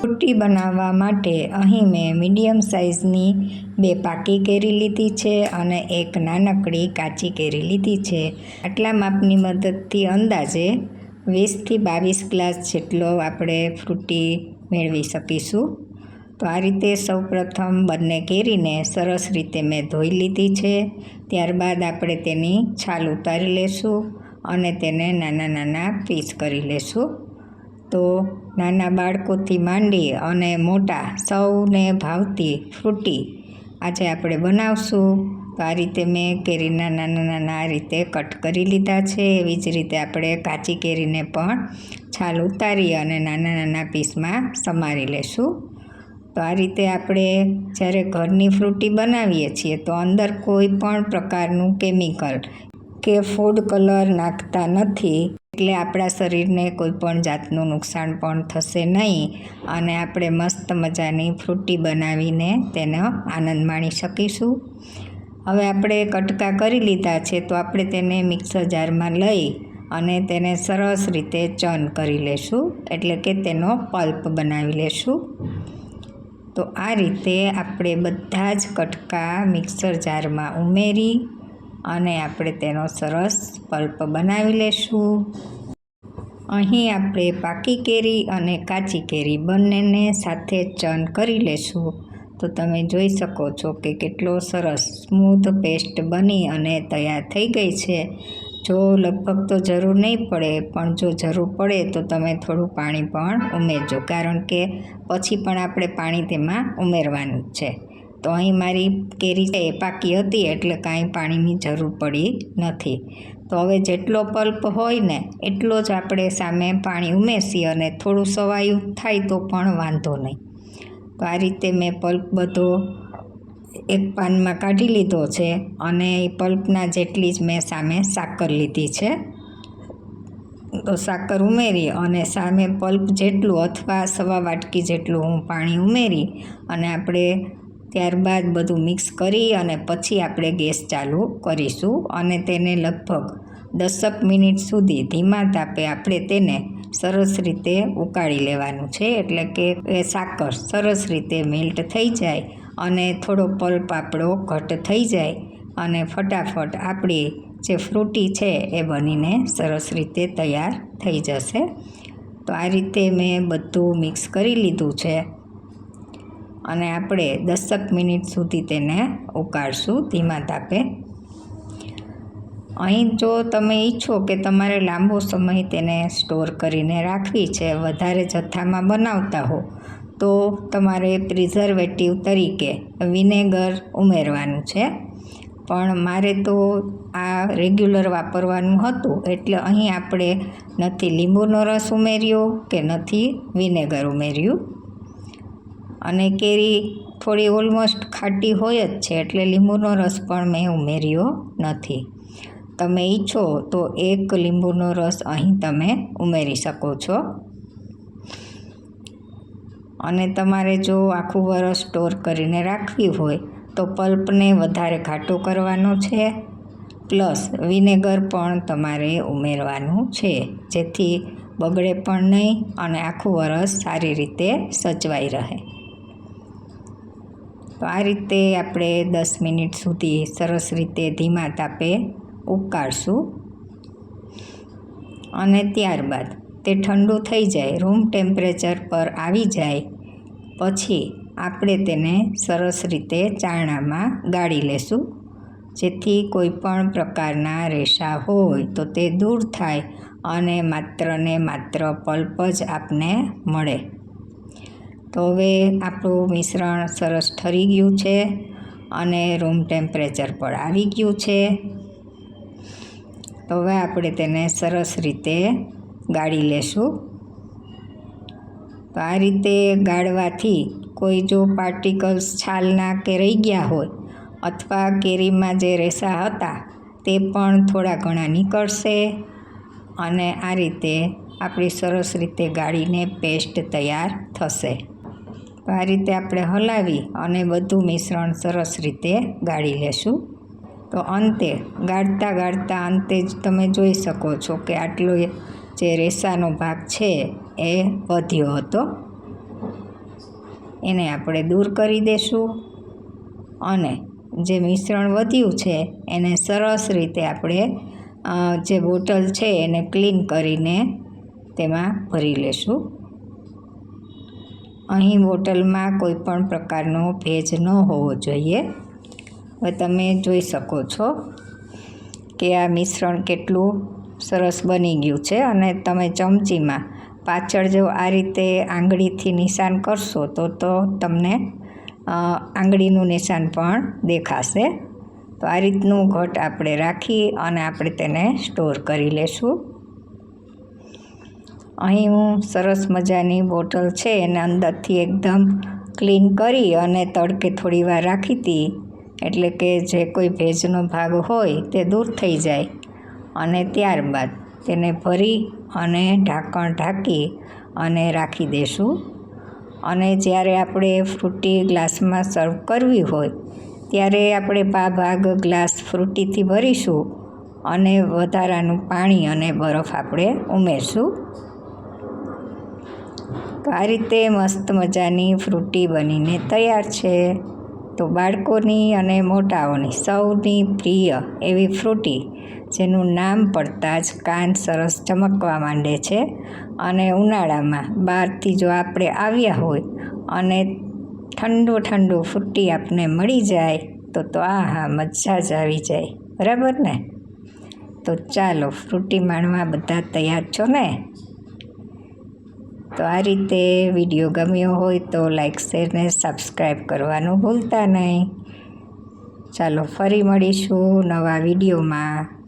Frooti બનાવવા માટે અહીં મેં મીડિયમ સાઇઝની બે પાકી કેરી લીધી છે અને એક નાનકડી કાચી કેરી લીધી છે. આટલા માપની મદદથી અંદાજે વીસથી બાવીસ ગ્લાસ જેટલો આપણે ફ્રૂટી મેળવી શકીશું. તો આ રીતે સૌપ્રથમ બંને કેરીને સરસ રીતે મેં ધોઈ લીધી છે. ત્યારબાદ આપણે તેની છાલ ઉતારી લેશું અને તેને નાના નાના પીસ કરી લેશું. તો નાના બાળકોથી માંડી અને મોટા સૌને ભાવતી ફ્રૂટી આજે આપણે બનાવશું. તો આ રીતે મેં કેરીના નાના નાના આ રીતે કટ કરી લીધા છે. એવી જ રીતે આપણે કાચી કેરીને પણ છાલ ઉતારી અને નાના નાના પીસમાં સમારી લેશું. તો આ રીતે આપણે જ્યારે ઘરની ફ્રૂટી બનાવીએ છીએ તો અંદર કોઈ પણ પ્રકારનું કેમિકલ કે ફૂડ કલર નાખતા નથી. એટલે આપણા શરીરને કોઈ પણ જાતનું નુકસાન પણ થશે નહીં અને આપણે મસ્ત મજાની ફ્રૂટી બનાવીને તેનો આનંદ માણી શકીશું. હવે આપણે કટકા કરી લીધા છે તો આપણે તેને મિક્સર જારમાં લઈ અને તેને સરસ રીતે ચર્ન કરી લેશું એટલે કે તેનો પલ્પ બનાવી લેશું. તો આ રીતે આપણે બધા જ કટકા મિક્સર જારમાં ઉમેરી અને આપણે તેનો સરસ પલ્પ બનાવી લેશું. અહીં આપણે પાકી કેરી અને કાચી કેરી બંનેને સાથે ચન કરી લેશું. તો તમે જોઈ શકો છો કે કેટલો સરસ સ્મૂથ પેસ્ટ બની અને તૈયાર થઈ ગઈ છે. જો લગભગ તો જરૂર નહીં પડે, પણ જો જરૂર પડે તો તમે થોડું પાણી પણ ઉમેરજો. કારણ કે પછી પણ આપણે પાણી તેમાં ઉમેરવાનું છે. તો અહીં મારી કેરી છે એ પાકી હતી એટલે કાંઈ પાણીની જરૂર પડી નથી. તો હવે જેટલો પલ્પ હોય ને એટલો જ આપણે સામે પાણી ઉમેરીએ અને થોડું સવાયું થાય તો પણ વાંધો નહીં. તો આ રીતે મેં પલ્પ બધો એક પાનમાં કાઢી લીધો છે અને એ પલ્પના જેટલી જ મેં સામે સાકર લીધી છે. તો સાકર ઉમેરી અને સામે પલ્પ જેટલું અથવા સવા વાટકી જેટલું હું પાણી ઉમેરી અને આપણે ત્યારબાદ બધું મિક્સ કરી અને પછી આપણે ગેસ ચાલુ કરીશું અને તેને લગભગ દસક મિનિટ સુધી ધીમા તાપે આપણે તેને સરસ રીતે ઉકાળી લેવાનું છે. એટલે કે સાકર સરસ રીતે મેલ્ટ થઈ જાય અને થોડો પલ્પ આપણો ઘટ થઈ જાય અને ફટાફટ આપણી જે ફ્રૂટી છે એ બનીને સરસ રીતે તૈયાર થઈ જશે. તો આ રીતે મેં બધું મિક્સ કરી લીધું છે. અને આપણે દસક મિનિટ સુધી તેને ઉકાળશું ધીમા તાપે. અહીં જો તમે ઈચ્છો કે તમારે લાંબો સમય તેને સ્ટોર કરીને રાખવી છે, વધારે જથ્થામાં બનાવતા હો, તો તમારે પ્રિઝર્વેટિવ તરીકે વિનેગર ઉમેરવાનું છે. પણ મારે તો આ રેગ્યુલર વાપરવાનું હતું, એટલે અહીં આપણે નથી લીંબુનો રસ ઉમેર્યો કે નથી વિનેગર ઉમેર્યું. અને કેરી થોડી ઓલમોસ્ટ ખાટી હોય જ છે, એટલે લીંબુનો રસ પણ મેં ઉમેર્યો નથી. તમે ઈચ્છો તો એક લીંબુનો રસ અહીં તમે ઉમેરી શકો છો. અને તમારે જો આખું વરસ સ્ટોર કરીને રાખવી હોય, તો પલ્પને વધારે ઘાટો કરવાનો છે, પ્લસ વિનેગર પણ તમારે ઉમેરવાનું છે, જેથી બગડે પણ નહીં અને આખું વરસ સારી રીતે સચવાઈ રહે. તો આ રીતે આપણે દસ મિનિટ સુધી સરસ રીતે ધીમા તાપે ઉકાળશું. અને ત્યારબાદ તે ઠંડુ થઈ જાય, રૂમ ટેમ્પરેચર પર આવી જાય, પછી આપણે તેને સરસ રીતે ચાણામાં ગાળી લેશું. જેથી કોઈ પણ પ્રકારના રેસા હોય તો તે દૂર થાય અને માત્ર ને માત્ર પલ્પ જ આપને મળે. તો હવે આપણું મિશ્રણ સરસ ઠરી ગયું છે અને રૂમ ટેમ્પરેચર પર આવી ગયું છે. તો હવે આપણે તેને સરસ રીતે ગાળી લેશું. તો આ રીતે ગાળવાથી કોઈ જો પાર્ટિકલ્સ છાલના કે રહી ગયા હોય અથવા કેરીમાં જે રેસા હતા તે પણ થોડા ઘણા નીકળશે અને આ રીતે આપણી સરસ રીતે ગાળીને પેસ્ટ તૈયાર થશે. આ રીતે આપણે હલાવી અને બધું મિશ્રણ સરસ રીતે ગાળી લેશું. તો અંતે ગાળતા ગાળતા અંતે જ તમે જોઈ શકો છો કે આટલો જે રેસાનો ભાગ છે એ વધ્યો હતો. એને આપણે દૂર કરી દેશું અને જે મિશ્રણ વધ્યું છે એને સરસ રીતે આપણે જે બોટલ છે એને ક્લીન કરીને તેમાં ભરી લેશું. અહીં બોટલમાં કોઈ પણ પ્રકારનો ભેજ ન હોવો જોઈએ. હવે તમે જોઈ શકો છો કે આ મિશ્રણ કેટલું સરસ બની ગયું છે અને તમે ચમચીમાં પાછળ જો આ રીતે આંગળીથી નિશાન કરશો તો તો તમને આંગળીનું નિશાન પણ દેખાશે. તો આ રીતનું ઘટ આપણે રાખી અને આપણે તેને સ્ટોર કરી લેશું. અહીં હું સરસ મજાની બોટલ છે એને અંદરથી એકદમ ક્લીન કરી અને તડકે થોડી વાર રાખી હતી. એટલે કે જે કોઈ ભેજનો ભાગ હોય તે દૂર થઈ જાય. અને ત્યારબાદ તેને ભરી અને ઢાંકણ ઢાંકી અને રાખી દઈશું અને જ્યારે આપણે ફ્રૂટી ગ્લાસમાં સર્વ કરવી હોય, ત્યારે આપણે પા ભાગ ગ્લાસ ફ્રૂટીથી ભરીશું અને વધારાનું પાણી અને બરફ આપણે ઉમેરશું. તો આ રીતે મસ્ત મજાની ફ્રૂટી બનીને તૈયાર છે. તો બાળકોની અને મોટાઓની સૌની પ્રિય એવી ફ્રૂટી, જેનું નામ પડતાં જ કાન સરસ ચમકવા માંડે છે અને ઉનાળામાં બહારથી જો આપણે આવ્યા હોય અને ઠંડુ ઠંડુ ફ્રૂટી આપને મળી જાય, તો તો આ હા મજા જ આવી જાય. બરાબર ને? તો ચાલો, ફ્રૂટી માણવા બધા તૈયાર છો ને? તો આ રીતે વીડિયો ગમ્યો હોય તો લાઈક શેર ને સબસ્ક્રાઈબ કરવાનું ભૂલતા નહીં. ચાલો ફરી મળીશું નવા વિડીયોમાં.